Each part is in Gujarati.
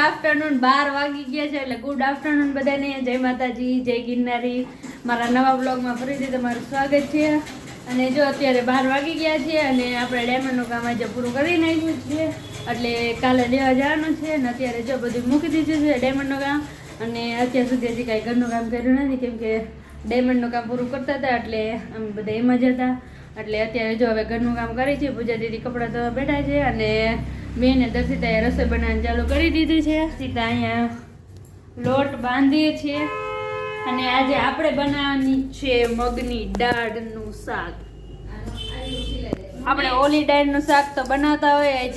આફ્ટરનૂન બાર વાગી ગયા છે એટલે ગુડ આફ્ટરનૂન બધાને. જય માતાજી, જય ગિરનારી. મારા નવા બ્લોગમાં ફરીથી તમારું સ્વાગત છે. અને જો અત્યારે બાર વાગી ગયા છે અને આપણે ડાયમંડનું કામ આજે પૂરું કરી નાખ્યું છે. એટલે કાલે લેવા જવાનું છે અને અત્યારે જો બધું મૂકી દીધું છે ડાયમંડનું કામ. અને અત્યાર સુધી હજી કાંઈ ઘરનું કામ કર્યું નથી કેમ કે ડાયમંડનું કામ પૂરું કરતા હતા એટલે અમે બધા એમ જ હતા. એટલે અત્યારે જો હવે ઘરનું કામ કરી છે પૂજા દીદી કપડાં ધોવા બેઠા છે અને મેં બેને દર્શિતાએ રસોઈ બનાવવાનું ચાલુ કરી દીધું છે. સીતા અહીંયા લોટ બાંધીએ છીએ અને આજે આપણે બનાવવાની છે મગની દાળનું શાક. આપણે ઓલી દાળનું શાક તો બનાવતા હોય આ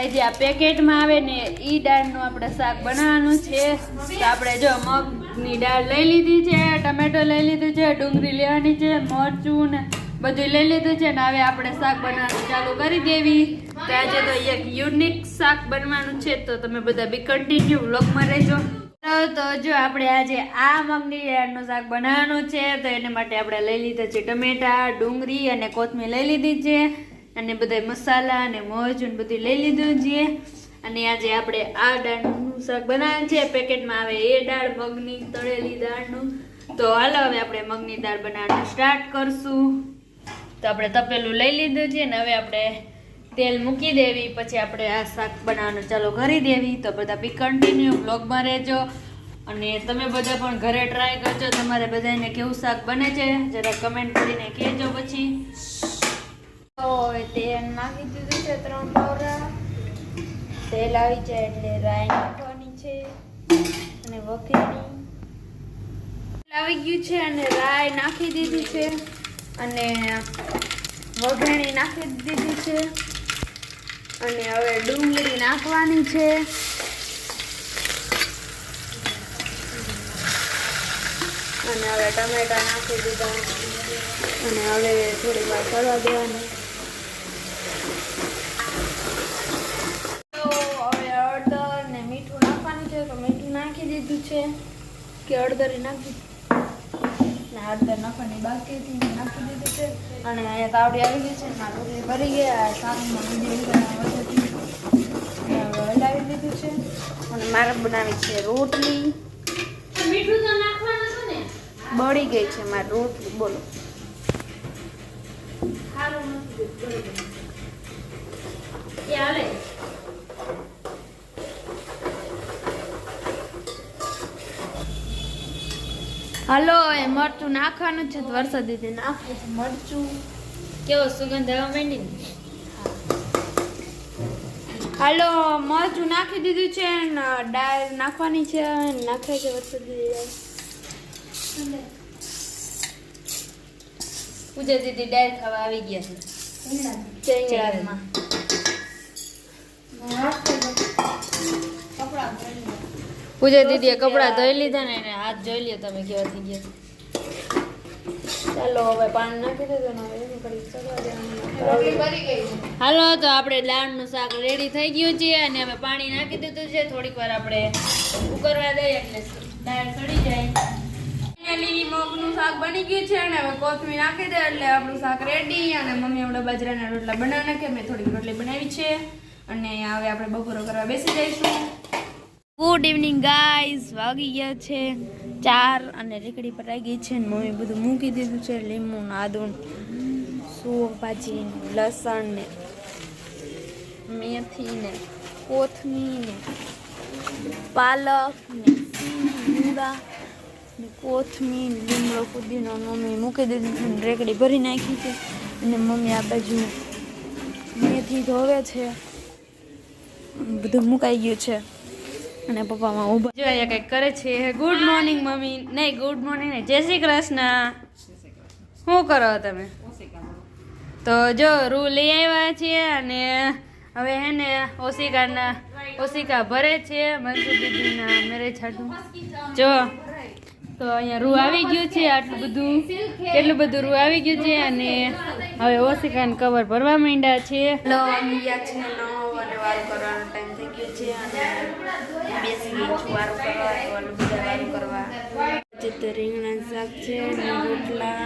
આજે આ પેકેટમાં આવે ને, ઈ દાળનું આપણે શાક બનાવવાનું છે. તો આપણે જો મગની દાળ લઈ લીધી છે, ટમેટો લઈ લીધું છે, ડુંગળી લેવાની છે, મરચું ને બધું લઈ લીધું છે ને હવે આપણે શાક બનાવવાનું ચાલુ કરી દેવી. તો આજે તો એક યુનિક શાક બનવાનું છે, તો તમે બધા બી કન્ટિન્યુ વ્લોગમાં રહેજો. તો જો આપણે આજે આ મગની દાળનું શાક બનાવવાનું છે, તો એને માટે આપણે લઈ લીધા છે ટમેટા, ડુંગળી અને કોથમીર લઈ લીધી છે. અને બધા મસાલા અને મરચું બધું લઈ લીધું છે અને આજે આપણે આ દાળનું શાક બનાવ્યું છે. પેકેટમાં આવે એ દાળ, મગની તળેલી દાળનું. તો હાલો હવે આપણે મગની દાળ બનાવવાનું સ્ટાર્ટ કરશું. તો આપણે તપેલું લઈ લીધું છે ને હવે આપણે તેલ મૂકી દેવી, પછી આપણે આ શાક બનાવવાનું ચાલુ કરી દેવી. તો બધા બી કન્ટિન્યુ બ્લોગમાં રહેજો. અને તમે બધા પણ ઘરે ટ્રાય કરજો. તમારે બધાને કેવું શાક બને છે, જરા કમેન્ટ કરીને કહેજો પછી. તો તેલ નાખી દીધું છે ત્રણ પાવરા તેલ આવી જાય એટલે રાઈ નાખવાની છે અને વઘેણી આવી ગયું છે અને રાઈ નાખી દીધી છે અને વઘેણી નાખી દીધી છે. અને હવે ડુંગળી નાખવાની છે. અને હવે ટમેટા નાખી દીધા. અને હવે થોડી વાર કરવા દેવાની તો હવે હળદર ને મીઠું નાખવાનું છે તો દીધું છે કે હળદર નાખી ને હળદર નાખવાની બાકી હતી નાખી દીધું છે. અને અહીંયા તાવડી આવી ગઈ છે મારું રોટલી ભરી ગયા શાકમાં બીજી હલાવી દીધું છે. અને મારે બનાવી છે રોટલી. બળી ગઈ છે મારી રોટલી બોલો. ચાલે હલો, એ મરચું નાખવાનું છે વરસાદ દીધી નાખે છે મરચું. કેવો સુગંધ આવવા માંડી? હાલો, મરચું નાખી દીધું છે ને દાળ નાખવાની છે, નાખે છે વરસાદ પૂજા દીદી દાળ ખાવા આવી ગયા છે. ચૈરાતમાં પૂજા દીદીએ કપડાં ધોઈ લીધા ને એને હાથ જોઈ લ્યો તમે કેવા થઈ ગયા. ચાલો હવે પાણી નાખી દીધું ને હવે એનું ઘડીક ચડવા દેવાનું. હાલો તો આપણે દાળનું શાક રેડી થઈ ગયું છે અને અમે પાણી નાખી દીધું છે. થોડીક વાર આપણે ઉકરવા દઈએ એટલે દાળ સડી જાય. મગનું શાક બની ગયું છે અને હવે કોથમીર નાખી દે એટલે આપણું શાક રેડી અને મમ્મી આપણે બાજરાના રોટલા બનાવી નાખે મેં થોડીક રોટલી બનાવી છે. અને હવે આપણે બપોરો કરવા બેસી જઈશું. ગુડ ઇવનિંગ ગાઈઝ વાગી ગયા છે ચાર અને રેકડી આવી ગઈ છે ને મમ્મી બધું મૂકી દીધું છે લીંબુ આદું આદુ ભાજી લસણ ને મેથી ને કોથમી ને પાલક ને મૂળા ને કોથમીર લીમડો કુદીનો મમ્મી મૂકી દીધું છે ને રેકડી ભરી નાખી છે. અને મમ્મી આ બાજુ મેથી ધોવે છે. બધું મુકાઈ ગયું છે. અને પપ્પામાં ઊભા. જો અહીંયા કંઈક કરે છે ગુડ મોર્નિંગ મમ્મી. નહીં ગુડ મોર્નિંગ નહીં જય શ્રી કૃષ્ણ. શું કરો તમે? તો જો રૂ લઈ આવ્યા છીએ અને હવે હે ને ઓશિકાના ઓશિકા ભરે છે મનસુખ દીદીના મેરેજ હતું જો તો અહીંયા રૂ આવી ગયું છે આટલું બધું. કેટલું બધું રૂ આવી ગયું છે અને હવે ઓશિકાને કવર ભરવા માંડ્યા છે. લો ગયા છે નવ અને વાર કરવાનો ટાઈમ થઈ ગયો છે અને બેસી વાર કરવા તો વારું કરવા. આજે રીંગણા શાક છે રોટલા,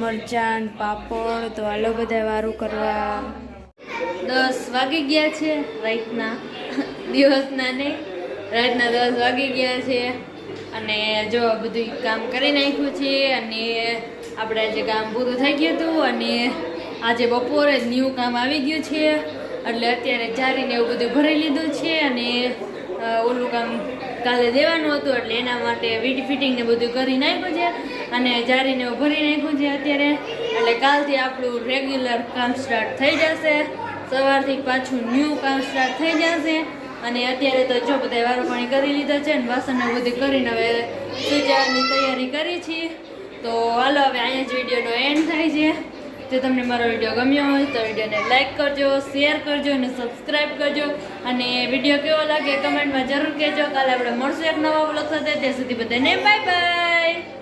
મરચાં, પાપડ, તો આલો બધા વારું કરવા. દસ વાગી ગયા છે રાતના, દિવસના ને. રાતના દસ વાગી ગયા છે. અને જો બધું કામ કરી નાખ્યું છે અને આપણે આજે કામ પૂરું થઈ ગયું હતું અને આજે બપોરે જ ન્યૂ કામ આવી ગયું છે. એટલે અત્યારે ચારીને એવું બધું ભરી લીધું છે અને ઓલું કામ કાલે દેવાનું હતું એટલે એના માટે વીટ ફિટિંગ ને બધું કરી નાખ્યું છે અને જારીને ભરી નાખ્યું છે અત્યારે. એટલે કાલથી આપણું રેગ્યુલર કામ સ્ટાર્ટ થઈ જશે. સવારથી પાછું ન્યૂ કામ સ્ટાર્ટ થઈ જશે. અને અત્યારે તો જો બધા વારો પાણી કરી લીધા છે ને વાસણને બધું કરીને હવે સુજાની તૈયારી કરી છીએ તો હાલો હવે અહીંયા જ વિડીયોનો એન્ડ થાય છે. જો તમને મારો વીડિયો ગમ્યો હોય તો વિડીયોને લાઇક કરજો શેર કરજો અને સબસ્ક્રાઈબ કરજો. અને વીડિયો કેવો લાગે કમેન્ટમાં જરૂર કહેજો. કાલે આપણે મળશું એક નવા બ્લોગ સાથે. ત્યાં સુધી બધાને બાય બાય